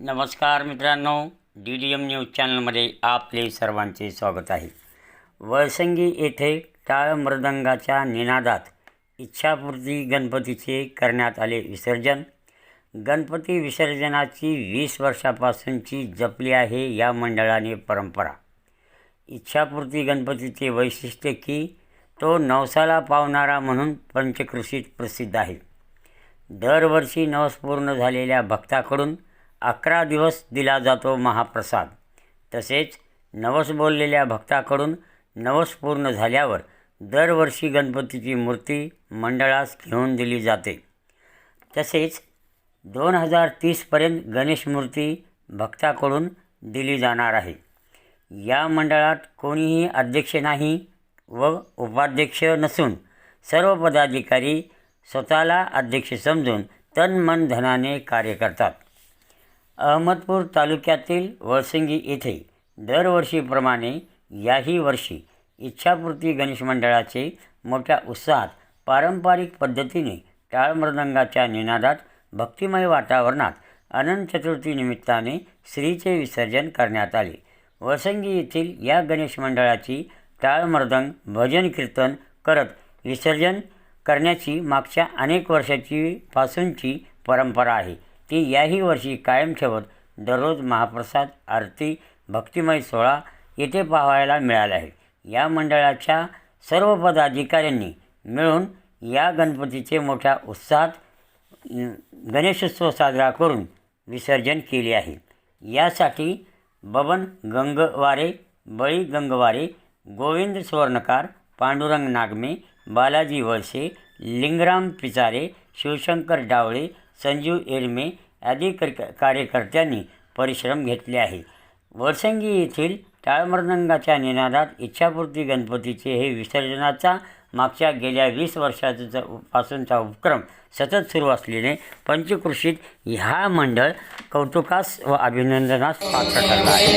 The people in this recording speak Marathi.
नमस्कार मित्रांनो डी डी एम न्यूज चॅनलमध्ये आपले सर्वांचे स्वागत आहे. वळसंगी येथे टाळ मृदंगाच्या निनादात इच्छापूर्ती गणपतीचे करण्यात आले विसर्जन. गणपती विसर्जनाची वीस वर्षापासूनची जपली आहे या मंडळाने परंपरा. इच्छापूर्ती गणपतीचे वैशिष्ट्य की तो नवसाला पावणारा म्हणून पंचकृषीत प्रसिद्ध आहे. दरवर्षी नवस पूर्ण झालेल्या भक्ताकडून अकरा दिवस दिला जातो महाप्रसाद. तसेच नवस बोललेल्या भक्ताकडून नवस पूर्ण झाल्यावर दरवर्षी गणपतीची मूर्ती मंडळास घेऊन दिली जाते. तसेच दोन हजार तीसपर्यंत गणेश मूर्ती भक्ताकडून दिली जाणार आहे. या मंडळात कोणीही अध्यक्ष नाही व उपाध्यक्ष नसून सर्व पदाधिकारी स्वतःला अध्यक्ष समजून तन मन धनाने कार्य करतात. अहमदपूर तालुक्यातील वळसंगी येथे दरवर्षीप्रमाणे याही वर्षी इच्छापूर्ती गणेश मंडळाचे मोठ्या उत्साहात पारंपरिक पद्धतीने टाळमृदंगाच्या निनादात भक्तिमय वातावरणात अनंत चतुर्थी निमित्ताने श्रीचे विसर्जन करण्यात आले. वसंगी येथील या गणेश मंडळाची टाळमृदंग भजन कीर्तन करत विसर्जन करण्याची मागच्या अनेक वर्षाची पासूनची परंपरा आहे. ती याही वर्षी कायम ठेवत दररोज महाप्रसाद आरती भक्तिमय सोहळा येथे पाहायला मिळाला आहे. या मंडळाच्या सर्व पदाधिकाऱ्यांनी मिळून या गणपतीचे मोठ्या उत्साहात गणेशोत्सव साजरा करून विसर्जन केले आहे. यासाठी बबन गंगवारे बळी गंगवारे गोविंद सुवर्णकार पांडुरंग नागमे बालाजी वळसे लिंगराम पिचारे शिवशंकर डावळे संजीव एरमे आदी कर कार्यकर्त्यांनी परिश्रम घेतले आहे. वरसंगी येथील टाळमृदंगाच्या निनादात इच्छापूर्ती गणपतीचे हे विसर्जनाचा मागच्या गेल्या वीस वर्षाचा पासूनचा उपक्रम सतत सुरू असलेले पंचकृषीत ह्या मंडळ कौतुकास व अभिनंदनास पात्र ठरला आहे.